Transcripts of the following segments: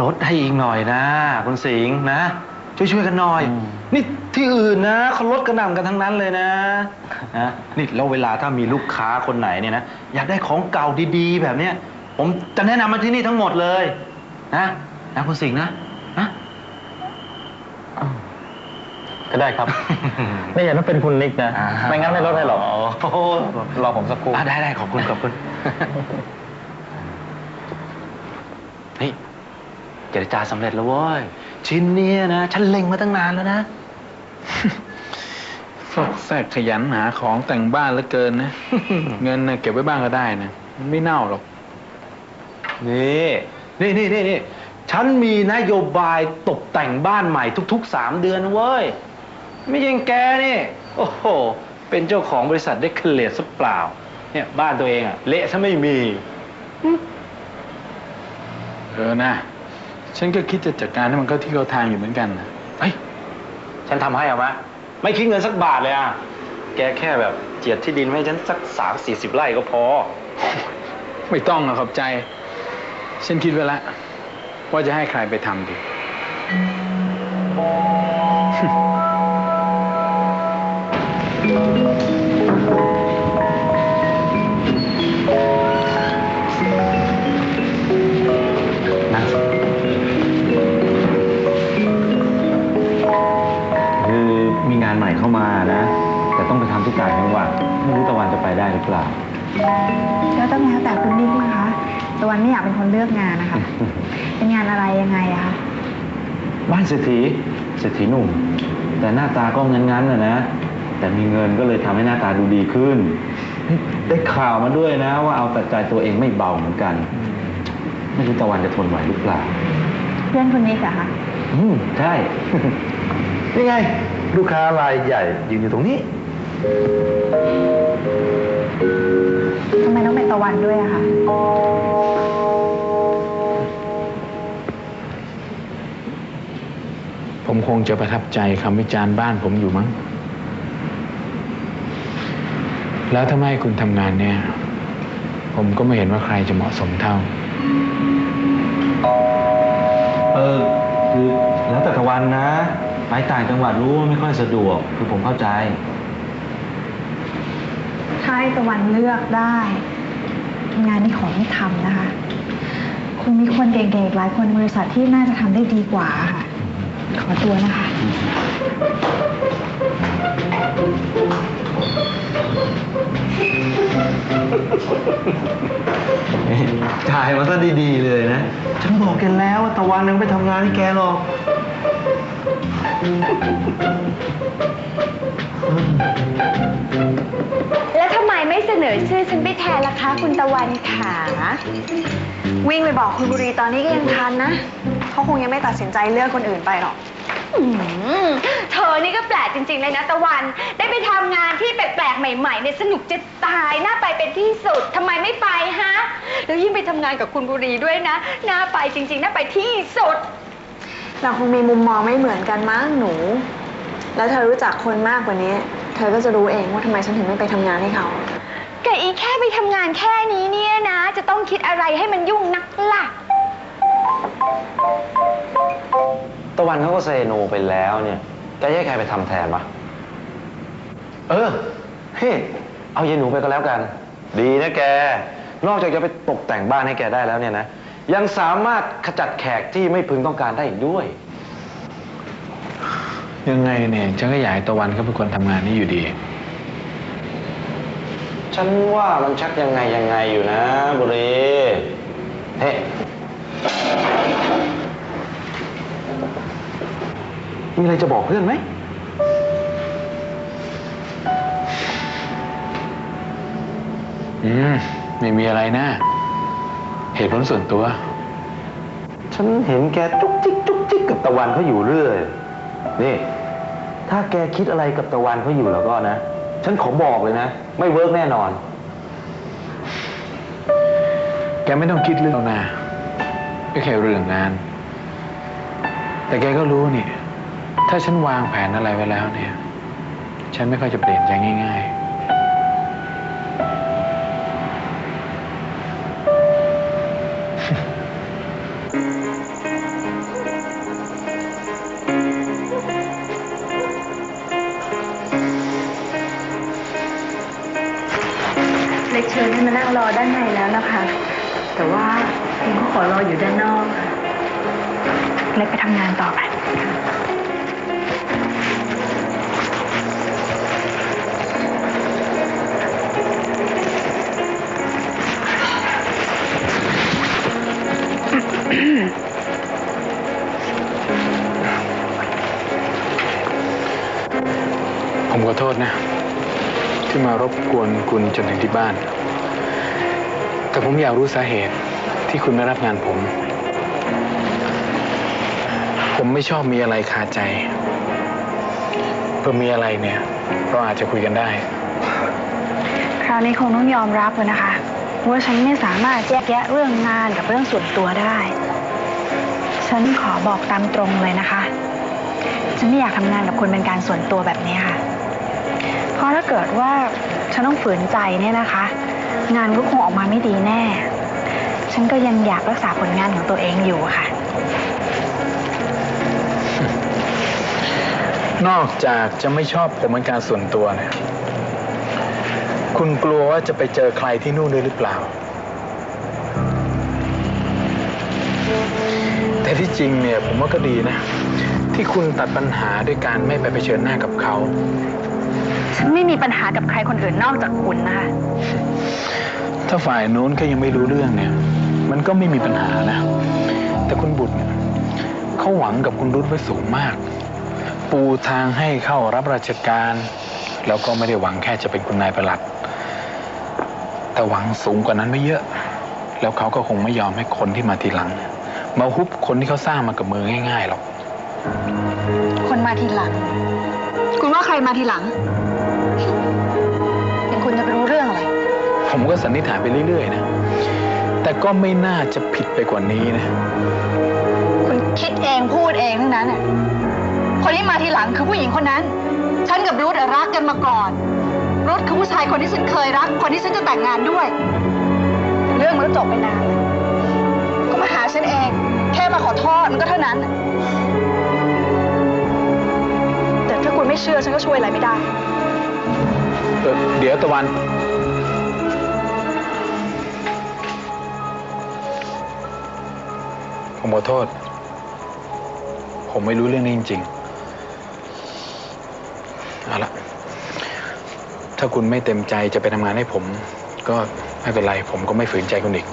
ลดให้อีกหน่อยนะ คุณสิงห์นะ ช่วยช่วยๆกันหน่อย นี่ที่อื่นนะเขาลดกระหน่ำกันทั้งนั้นเลยนะนะนี่แล้วเวลาถ้ามีลูกค้าคนไหนเนี่ยนะอยากได้ของเก่าดีๆ แบบเนี้ยผมจะแนะนำมาที่นี่ทั้งหมดเลยนะนะคุณสิงห์นะนะก็ได้ครับ ไม่อย่างนั้นเป็นคุณนิกนะอ่าไม่งั้นไม่ลดให้หรอก โอ้โหรอผมสักครู่ อะได้ได้ขอบคุณขอบคุณ นี่ เจรจาสำเร็จแล้วเว้ย ชิ้นเนี้ยนะ ฉันเล็งมาตั้งนานแล้วนะฟอกแทรกขยันหาของแต่งบ้านเหลือเกินนะ เงินนะเก็บไว้บ้างก็ได้นะมันไม่เน่าหรอก นี่นี่นี่นี่นี่ฉันมีนโยบายตกแต่งบ้านใหม่ทุกๆสามเดือนนะเว้ย ไม่ใช่แกนี่ โอ้โห เป็นเจ้าของบริษัทได้เคลียร์ซะเปล่า เนี่ยบ้านตัวเองอะเละถ้าไม่มี เออนะ ฉันก็คิดจะจัดการให้มันเข้าที่เข้าทางอยู่เหมือนกันนะเฮ้ย ฉันทำให้เอามะไม่คิดเงินสักบาทเลยอะ แกแค่แบบเจียดที่ดินให้ฉันสักสามสี่สิบไร่ก็พอ ไม่ต้องหรอกขอบใจ ฉันคิดไว้แล้วว่าจะให้ใครไปทำดี คนเลือกงานนะคะ เป็นงานอะไรยังไงอะคะบ้านเศรษฐีเศรษฐีหนุ่ม แต่หน้าตาก็งั้นๆนะนะ แต่มีเงินก็เลยทำให้หน้าตาดูดีขึ้น ได้ข่าวมาด้วยนะ ว่าเอาแต่ใจตัวเองไม่เบาเหมือนกัน ไม่รู้ตะวันจะทนไหวหรือเปล่า เพื่อนคุณนิกอะคะอืมใช่ นี่ไง ลูกค้ารายใหญ่ยืนอยู่ตรงนี้ ทำไมต้องเป็นตะวันด้วยอะคะ ผมคงจะประทับใจคำวิจารณ์บ้านผมอยู่มั้ง แล้วถ้าไม่ให้คุณทำงานเนี่ย ผมก็ไม่เห็นว่าใครจะเหมาะสมเท่า เออ คือแล้วแต่ตะวันนะ ไปต่างจังหวัดรู้ว่าไม่ค่อยสะดวก คือผมเข้าใจ ถ้าให้ตะวันเลือกได้งานนี้ขอไม่ทำนะคะ คงมีคนเก่งๆอีกหลายคนในบริษัทที่น่าจะทำได้ดีกว่าค่ะ ขอตัวนะคะ ถ่ายมาซะดีๆเลยนะ ฉันบอกแกแล้วว่าตะวันยังไปทำงานให้แกหรอก แล้วทำไมไม่เสนอชื่อฉันไปแทนล่ะคะ คุณตะวันขา วิ่งไปบอกคุณบุรีตอนนี้ก็ยังทันนะ เขาคงยังไม่ตัดสินใจเลือกคนอื่นไปหรอก อืมเธอนี่ก็แปลกจริง ๆ เลยนะตะวัน ได้ไปทำงานที่แปลกๆ ใหม่ๆเนี่ยสนุกจะตายน่าไปเป็นที่สุดทำไมไม่ไปฮะ แล้วยิ่งไปทำงานกับคุณบุรีด้วยนะ น่าไปจริง ๆ น่าไปที่สุด เราคงมีมุมมองไม่เหมือนกันมั้งหนู แล้วเธอรู้จักคนมากกว่านี้ เธอก็จะรู้เองว่าทำไมฉันถึงไม่ไปทำงานให้เขาแต่อีแค่ไปทำงานแค่นี้เนี่ยนะ จะต้องคิดอะไรให้มันยุ่งนักล่ะ ตะวันเขาก็เซโนไปแล้วเนี่ยจะให้ใครไปทำแทนวะเออเฮ้เอายายหนูไปก็แล้วกัน ดีนะแก นอกจากจะไปตกแต่งบ้านให้แกได้แล้วเนี่ยนะ ยังสามารถขจัดแขกที่ไม่พึงต้องการได้อีกด้วย ยังไงเนี่ยฉันก็อยากให้ตะวันเขาเป็นคนทำงานนี้อยู่ดี ฉันว่ามันชักยังไงยังไงอยู่นะบุรี เฮ้ มีอะไรจะบอกเพื่อนไหม อืม ไม่มีอะไรนะ เหตุผลส่วนตัว ฉันเห็นแกจุกจิกจุกจิกกับตะวันเขาอยู่เรื่อย นี่ ถ้าแกคิดอะไรกับตะวันเขาอยู่แล้วก็นะ ฉันขอบอกเลยนะ ไม่เวิร์กแน่นอน แกไม่ต้องคิดเรื่องนา ไม่แค่เรื่องงาน แต่แกก็รู้นี่ ถ้าฉันวางแผนอะไรไว้แล้วเนี่ย ฉันไม่ค่อยจะเปลี่ยนใจง่าย ๆเชิญให้มานั่งรอด้านในแล้วนะคะ แต่ว่าเองก็ขอรออยู่ด้านน เล็กไปทำงานต่อไป ผมขอโทษนะ ที่มารบกวนคุณจนถึงที่บ้าน แต่ผมอยากรู้สาเหตุที่คุณไม่รับงานผม ผมไม่ชอบมีอะไรคาใจ เพื่อมีอะไรเนี่ย เราอาจจะคุยกันได้ คราวนี้คงต้องยอมรับเลยนะคะ ว่าฉันไม่สามารถแยกแยะเรื่องงานกับเรื่องส่วนตัวได้ ฉันขอบอกตามตรงเลยนะคะ ฉันไม่อยากทำงานกับคุณเป็นการส่วนตัวแบบนี้ค่ะ เพราะถ้าเกิดว่าฉันต้องฝืนใจเนี่ยนะคะ งานก็คงออกมาไม่ดีแน่ ฉันก็ยังอยากรักษาผลงานของตัวเองอยู่ค่ะ นอกจากจะไม่ชอบผมเป็นการส่วนตัวเนี่ยคุณกลัวว่าจะไปเจอใครที่นู่นด้วยหรือเปล่า แต่ที่จริงเนี่ยผมว่าก็ดีนะ ที่คุณตัดปัญหาด้วยการไม่ไปเผชิญหน้ากับเขา ฉันไม่มีปัญหากับใครคนอื่นนอกจากคุณนะคะ ถ้าฝ่ายนู้นก็ยังไม่รู้เรื่องเนี่ย มันก็ไม่มีปัญหานะ แต่คุณบุตรเนี่ยเขาหวังกับคุณรุตไว้สูงมาก ปูทางให้เข้ารับราชการ แล้วก็ไม่ได้หวังแค่จะเป็นคุณนายประหลัด แต่หวังสูงกว่านั้นไม่เยอะ แล้วเขาก็คงไม่ยอมให้คนที่มาทีหลัง มาฮุบคนที่เขาสร้างมากับมือง่ายๆหรอก คนมาทีหลัง คุณว่าใครมาทีหลังเป็นคุณจะไปรู้เรื่องอะไร ผมก็สันนิษฐานไปเรื่อยๆนะ แต่ก็ไม่น่าจะผิดไปกว่านี้นะ คุณคิดเองพูดเองทั้งนั้นน่ะ คนที่มาทีหลังคือผู้หญิงคนนั้น ฉันกับรุธอะรักกันมาก่อน รุธคือผู้ชายคนที่ฉันเคยรัก คนที่ฉันจะแต่งงานด้วย เรื่องมันก็จบไปนานแล้วก็มาหาฉันเอง แค่มาขอโทษมันก็เท่านั้น แต่ถ้าคุณไม่เชื่อฉันก็ช่วยอะไรไม่ได้ เออเดี๋ยวตะวัน ผมขอโทษ ผมไม่รู้เรื่องนี้จริง ๆ เอาละถ้าคุณไม่เต็มใจจะไปทำงานให้ผม ก็ไม่เป็นไร ผมก็ไม่ฝืนใจคุณอีก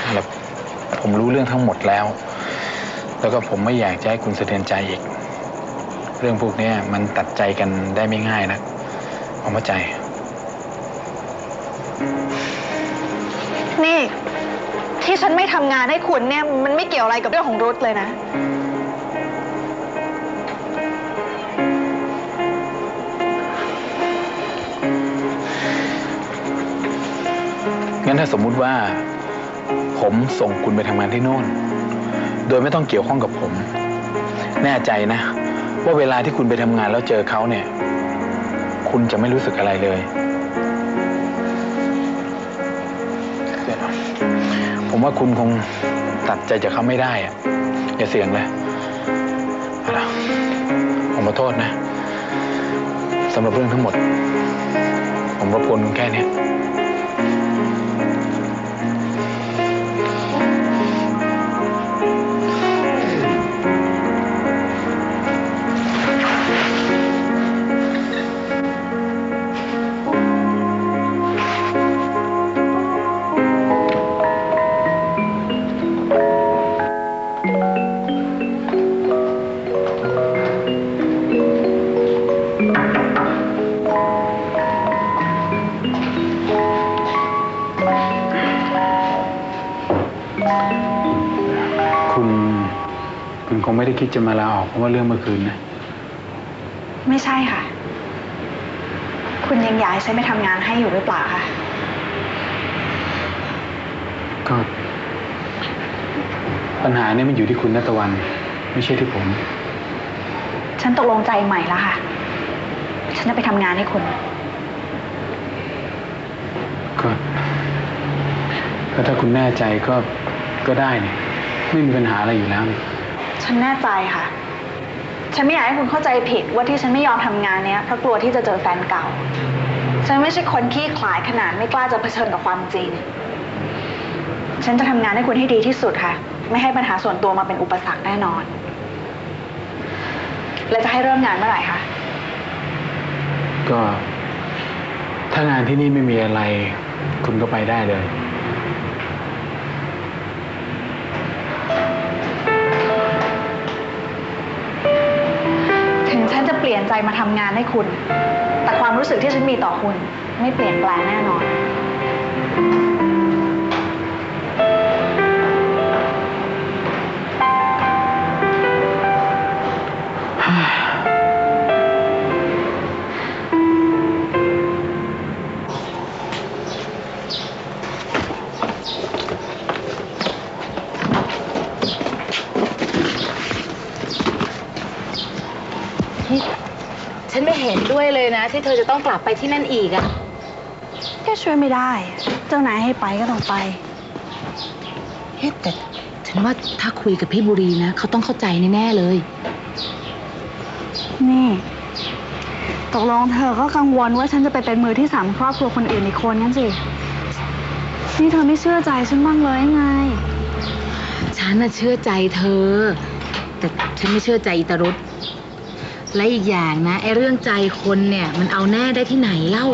เอาละผมรู้เรื่องทั้งหมดแล้ว แล้วก็ผมไม่อยากจะให้คุณสะเทือนใจอีก เรื่องพวกนี้มันตัดใจกันได้ไม่ง่ายนะผมเข้าใจ นี่ ที่ฉันไม่ทำงานให้คุณเนี่ย มันไม่เกี่ยวอะไรกับเรื่องของรุธเลยนะ งั้นถ้าสมมุติว่า ผมส่งคุณไปทำงานที่โน่น โดยไม่ต้องเกี่ยวข้องกับผม แน่ใจนะ ว่าเวลาที่คุณไปทำงานแล้วเจอเขาเนี่ย คุณจะไม่รู้สึกอะไรเลยผมว่าคุณคงตัดใจจากเขาไม่ได้อะอย่าเสี่ยงเลยเอาละผมขอโทษนะสำหรับเรื่องทั้งหมด ผมรบกวนคุณแค่เนี้ จะมาลาออกเพราะว่าเรื่องเมื่อคืนนะ ไม่ใช่ค่ะ คุณยังอยากให้ฉันไปทำงานให้อยู่หรือเปล่าคะ ก็ปัญหาเนี่ยมันอยู่ที่คุณนัตะวัน ไม่ใช่ที่ผม ฉันตกลงใจใหม่แล้วค่ะ ฉันจะไปทำงานให้คุณ ก็ก็ถ้าคุณแน่ใจก็ก็ได้เนี่ยไม่มีปัญหาอะไรอยู่แล้วนี่ ฉันแน่ใจค่ะ ฉันไม่อยากให้คุณเข้าใจผิดว่าที่ฉันไม่ยอมทำงานเนี้ยเพราะกลัวที่จะเจอแฟนเก่า ฉันไม่ใช่คนขี้ขลายขนาดไม่กล้าจะเผชิญกับความจริง ฉันจะทำงานให้คุณให้ดีที่สุดค่ะ ไม่ให้ปัญหาส่วนตัวมาเป็นอุปสรรคแน่นอน แล้วจะให้เริ่มงานเมื่อไหร่คะ ก็ ถ้างานที่นี่ไม่มีอะไร คุณก็ไปได้เลย เปลี่ยนใจมาทำงานให้คุณ แต่ความรู้สึกที่ฉันมีต่อคุณ ไม่เปลี่ยนแปลงแน่นอน ด้วยเลยนะ ที่เธอจะต้องกลับไปที่นั่นอีกอะแค่ช่วยไม่ได้ เจ้านายให้ไปก็ต้องไปเฮ้แต่ฉันว่าถ้าคุยกับพี่บุรีนะ เขาต้องเข้าใจแน่ๆเลย นี่ ตกลงเธอก็กังวลว่าฉันจะไปเป็นมือที่สามครอบครัวคนอื่นอีกคนงั้นสินี่เธอไม่เชื่อใจฉันบ้างเลยไง ฉันน่ะเชื่อใจเธอ แต่ฉันไม่เชื่อใจอิตารุษ และอีกอย่างนะไอ้เรื่องใจคนเนี่ย มันเอาแน่ได้ที่ไหนเล่า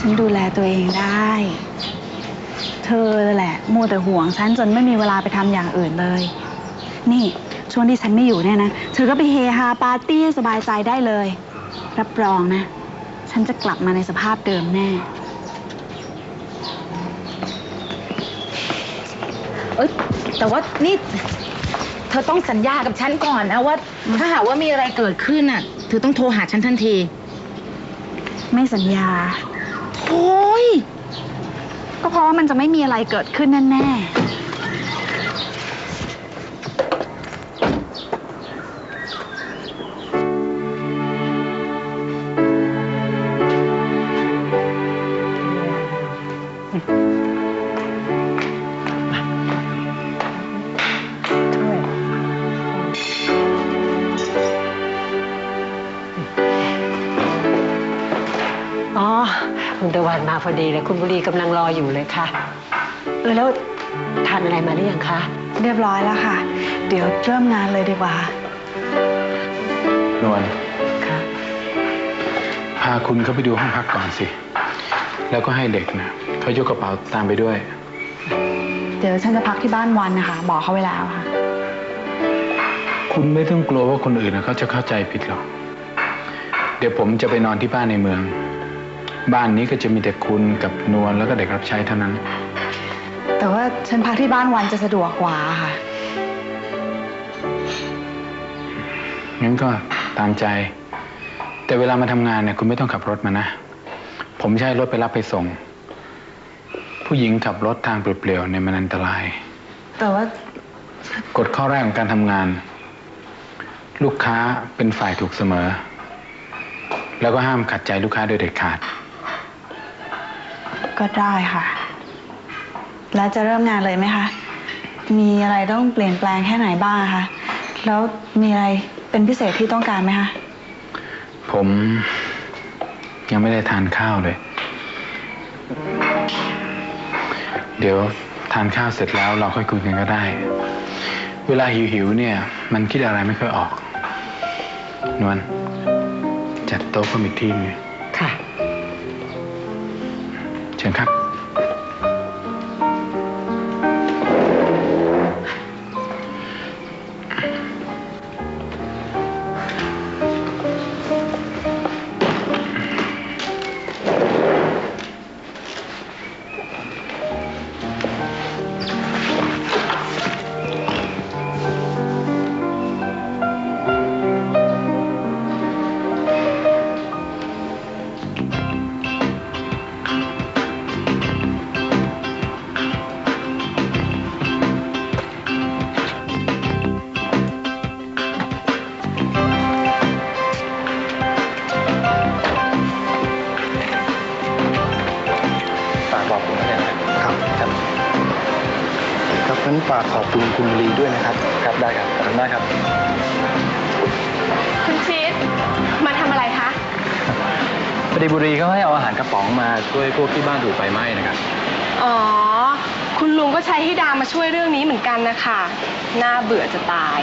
ฉันดูแลตัวเองได้ เธอแหละมัวแต่ห่วงฉันจนไม่มีเวลาไปทำอย่างอื่นเลย นี่ช่วงที่ฉันไม่อยู่เนี่ยนะ เธอก็ไปเฮฮาปาร์ตี้สบายใจได้เลย รับรองนะ ฉันจะกลับมาในสภาพเดิมแน่ เอ้ยแต่ว่านี่ ธอต้องสัญญากับฉันก่อนนะว่า ถ้าหากว่ามีอะไรเกิดขึ้นน่ะ เธอต้องโทรหาฉันทันทีไม่สัญญา โอ้ย ก็เพราะว่ามันจะไม่มีอะไรเกิดขึ้นแน่ๆ พอดีเลยคุณบุรีกำลังรออยู่เลยค่ะ เออแล้วทานอะไรมาหรือยังคะเรียบร้อยแล้วค่ะ เดี๋ยวเริ่มงานเลยดีกว่า นวลค่ะพาคุณเข้าไปดูห้องพักก่อนสิ แล้วก็ให้เด็กนะเขายกกระเป๋าตามไปด้วย เดี๋ยวฉันจะพักที่บ้านวันนะคะ บอกเขาไว้แล้วค่ะ คุณไม่ต้องกลัวว่าคนอื่นนะเขาจะเข้าใจผิดหรอก เดี๋ยวผมจะไปนอนที่บ้านในเมือง บ้านนี้ก็จะมีแต่คุณกับนวลแล้วก็เด็กรับใช้เท่านั้น แต่ว่าฉันพักที่บ้านวันจะสะดวกกว่าค่ะ งั้นก็ตามใจ แต่เวลามาทำงานเนี่ยคุณไม่ต้องขับรถมานะ ผมจะใช้รถไปรับไปส่ง ผู้หญิงขับรถทางเปลี่ยวๆเนี่ยมันอันตราย แต่ว่ากฎข้อแรกของการทำงาน ลูกค้าเป็นฝ่ายถูกเสมอ แล้วก็ห้ามขัดใจลูกค้าโดยเด็ดขาด ก็ได้ค่ะ แล้วจะเริ่มงานเลยไหมคะ มีอะไรต้องเปลี่ยนแปลงแค่ไหนบ้างคะ แล้วมีอะไรเป็นพิเศษที่ต้องการไหมคะ ผมยังไม่ได้ทานข้าวเลย เดี๋ยวทานข้าวเสร็จแล้วเราค่อยคุยกันก็ได้ เวลาหิวๆเนี่ย มันคิดอะไรไม่ค่อยออก นวลจัดโต๊ะเพิ่มอีกที่นึง ครับงั้นฝากขอบคุณคุณบุรีด้วยนะครับ ครับได้ครับขอบคุณมากครับ คุณชิดมาทำอะไรคะพอดีบุรีเขาให้เอาอาหารกระป๋องมาช่วยพวกที่บ้านถูกไฟไหม้นะครับ อ๋อ คุณลุงก็ใช้ให้ดามาช่วยเรื่องนี้เหมือนกันนะคะน่าเบื่อจะตาย